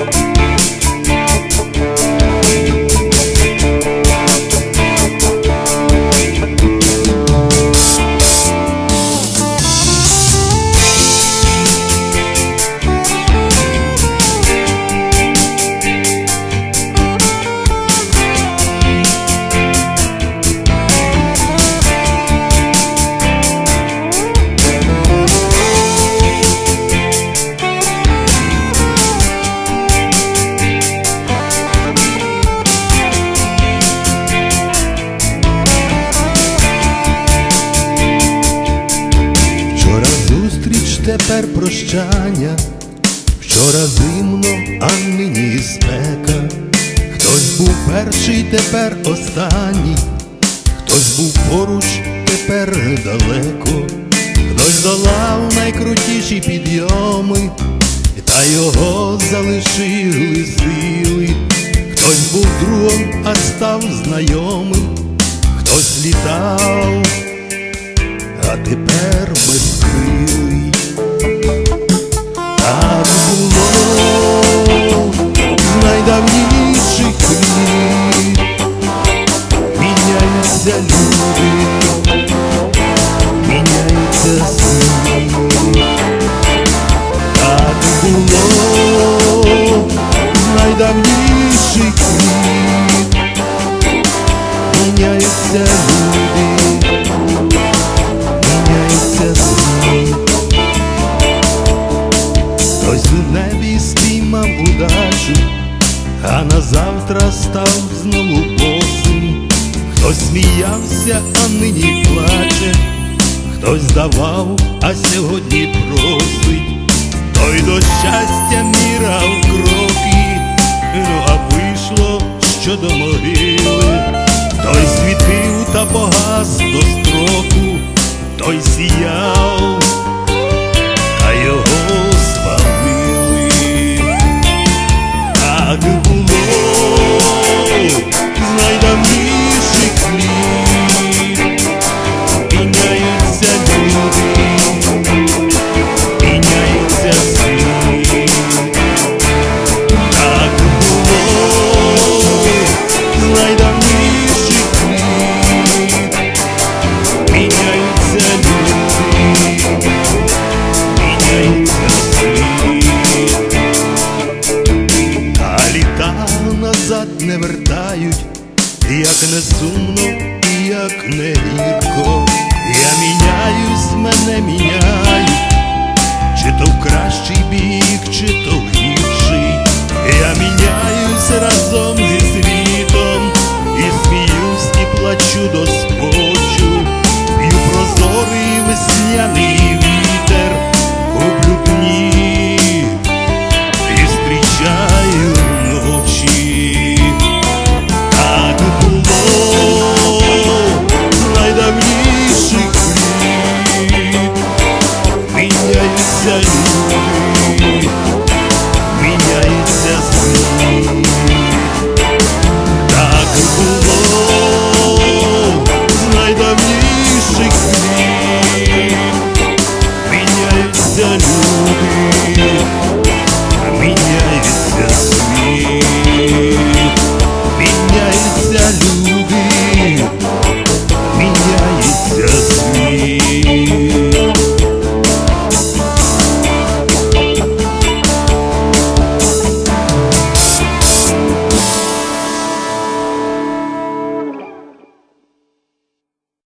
Вчора тепер прощання, вчора зимно, а нині спека. Хтось був перший, тепер останній, хтось був поруч, тепер далеко, хтось долав найкрутіші підйоми, та його залишили сили, хтось був другом, а став знайомим, хтось літав а тепер безкрилий. Так з найдавніших літ. Міняються люди, міняється світ. Так було найдавніший літ. Міняються люди а на завтра став знову босим. Хтось сміявся, а нині плаче, хтось давав, а сьогодні просить, той до щастя мірав кроки, ну а вийшло, що до могили, той світив та погас до строку, той сіяв, мене сумно і як не гірко, я міняюсь, мене міняють, чи то в краще.